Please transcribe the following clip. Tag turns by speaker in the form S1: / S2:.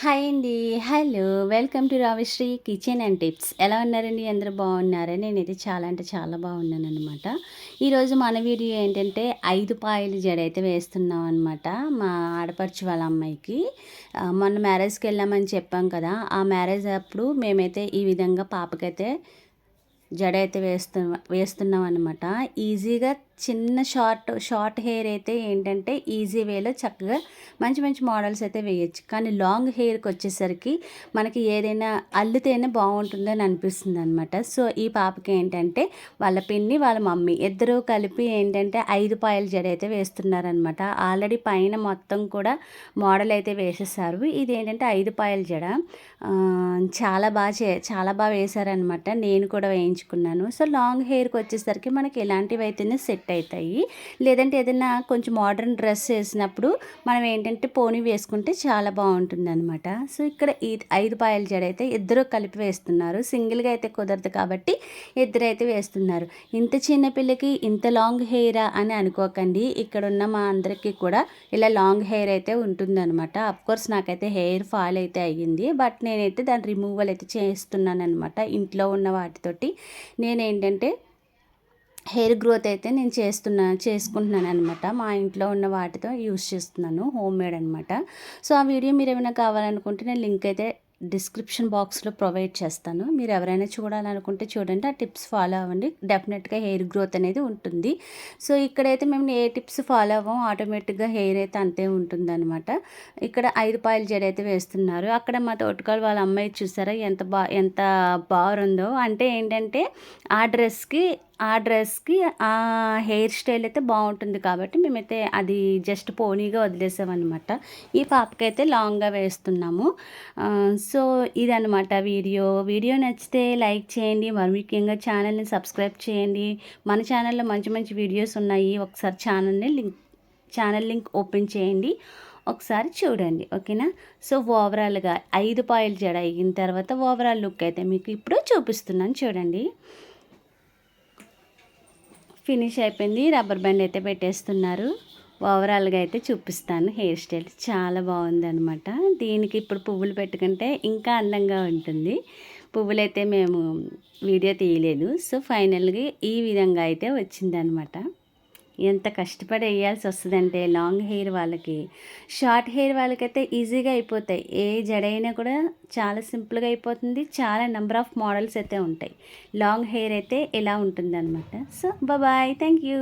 S1: Hi అండి. Hello welcome to Ravisri kitchen and tips. ఎలా ఉన్నారండి? అందరూ బాగున్నారా? నేనైతే చాలా అంటే చాలా బాగున్నాను అనమాట ఈరోజు మన వీడియో ఏంటంటే ఐదు పాయలు జడ అయితే వేస్తున్నాం అనమాట మా ఆడపడుచు వాళ్ళ అమ్మాయికి. మొన్న మ్యారేజ్కి వెళ్ళామని చెప్పాం కదా. ఆ మ్యారేజ్ అప్పుడు మేమైతే ఈ విధంగా పాపకైతే జడ అయితే వేస్తు వేస్తున్నాం అనమాట ఈజీగా చిన్న షార్ట్ షార్ట్ హెయిర్ అయితే ఏంటంటే ఈజీ వేలో చక్కగా మంచి మంచి మోడల్స్ అయితే వేయచ్చు. కానీ లాంగ్ హెయిర్కి వచ్చేసరికి మనకి ఏదైనా అల్లితేనే బాగుంటుందని అనిపిస్తుంది అనమాట సో ఈ పాపకి ఏంటంటే వాళ్ళ పిన్ని వాళ్ళ మమ్మీ ఇద్దరూ కలిపి ఏంటంటే ఐదు పాయల జడ అయితే వేస్తున్నారనమాట ఆల్రెడీ పైన మొత్తం కూడా మోడల్ అయితే వేసేసారు. ఇది ఏంటంటే ఐదు పాయల జడ. చాలా బాగా చే చాలా బాగా వేశారనమాట నేను కూడా వేయించుకున్నాను. సో లాంగ్ హెయిర్కి వచ్చేసరికి మనకి ఇలాంటివి అయితేనే సెట్ సెట్ అవుతాయి లేదంటే ఏదైనా కొంచెం మోడర్న్ డ్రెస్ వేసినప్పుడు మనం ఏంటంటే పోనీ వేసుకుంటే చాలా బాగుంటుంది అనమాట సో ఇక్కడ ఈ ఐదు పాయల జడ అయితే ఇద్దరు కలిపి వేస్తున్నారు. సింగిల్గా అయితే కుదరదు కాబట్టి ఇద్దరైతే వేస్తున్నారు. ఇంత చిన్న పిల్లకి ఇంత లాంగ్ హెయిరా అని అనుకోకండి. ఇక్కడ ఉన్న మా అందరికీ కూడా ఇలా లాంగ్ హెయిర్ అయితే ఉంటుందన్నమాట. కోర్స్ నాకైతే హెయిర్ ఫాల్ అయితే అయ్యింది. బట్ నేనైతే దాని రిమూవల్ అయితే చేస్తున్నాను అనమాట ఇంట్లో ఉన్న వాటితోటి నేనేంటంటే హెయిర్ గ్రోత్ అయితే నేను చేస్తున్నా చేసుకుంటున్నాను అనమాట మా ఇంట్లో ఉన్న వాటితో యూస్ చేస్తున్నాను హోమ్ మేడ్ అనమాట సో ఆ వీడియో మీరు ఏమైనా కావాలనుకుంటే నేను లింక్ అయితే డిస్క్రిప్షన్ బాక్స్లో ప్రొవైడ్ చేస్తాను. మీరు ఎవరైనా చూడాలనుకుంటే చూడండి ఆ టిప్స్ ఫాలో అవ్వండి. డెఫినెట్గా హెయిర్ గ్రోత్ అనేది ఉంటుంది. సో ఇక్కడైతే మేము ఏ టిప్స్ ఫాలో అవ్వం ఆటోమేటిక్గా హెయిర్ అయితే అంతే ఉంటుందన్నమాట. ఇక్కడ ఐదు పాయలు జడ అయితే వేస్తున్నారు. అక్కడ మా తోటకాలు వాళ్ళ అమ్మాయి చూసారా ఎంత బా ఎంత బాగుందో. అంటే ఏంటంటే ఆ డ్రెస్కి ఆ డ్రెస్కి ఆ హెయిర్ స్టైల్ అయితే బాగుంటుంది కాబట్టి మేమైతే అది జస్ట్ పోనీగా వదిలేసామన్నమాట. ఈ పాపకైతే లాంగ్గా వేస్తున్నాము. సో ఇదనమాట వీడియో. వీడియో నచ్చితే లైక్ చేయండి. మరి ముఖ్యంగా ఛానల్ని సబ్స్క్రైబ్ చేయండి. మన ఛానల్లో మంచి మంచి వీడియోస్ ఉన్నాయి. ఒకసారి ఛానల్ని లింక్ ఛానల్ లింక్ ఓపెన్ చేయండి. ఒకసారి చూడండి. ఓకేనా? సో ఓవరాల్గా ఐదు పాయిల్ జడ అయిన తర్వాత ఓవరాల్ లుక్ అయితే మీకు ఇప్పుడు చూపిస్తున్నాను చూడండి. ఫినిష్ అయిపోయింది. రబ్బర్ బ్యాండ్ అయితే పెట్టేస్తున్నారు. ఓవరాల్గా అయితే చూపిస్తాను. హెయిర్ స్టైల్ చాలా బాగుందనమాట దీనికి ఇప్పుడు పువ్వులు పెట్టుకుంటే ఇంకా అందంగా ఉంటుంది. పువ్వులైతే మేము వీడియో తీయలేదు. సో ఫైనల్గా ఈ విధంగా అయితే వచ్చిందనమాట ఎంత కష్టపడి వేయాల్సి వస్తుందంటే లాంగ్ హెయిర్ వాళ్ళకి. షార్ట్ హెయిర్ వాళ్ళకైతే ఈజీగా అయిపోతాయి. ఏ జడైనా కూడా చాలా సింపుల్గా అయిపోతుంది. చాలా నెంబర్ ఆఫ్ మోడల్స్ అయితే ఉంటాయి. లాంగ్ హెయిర్ అయితే ఇలా ఉంటుంది అనమాట సో బాయ్ థ్యాంక్ యూ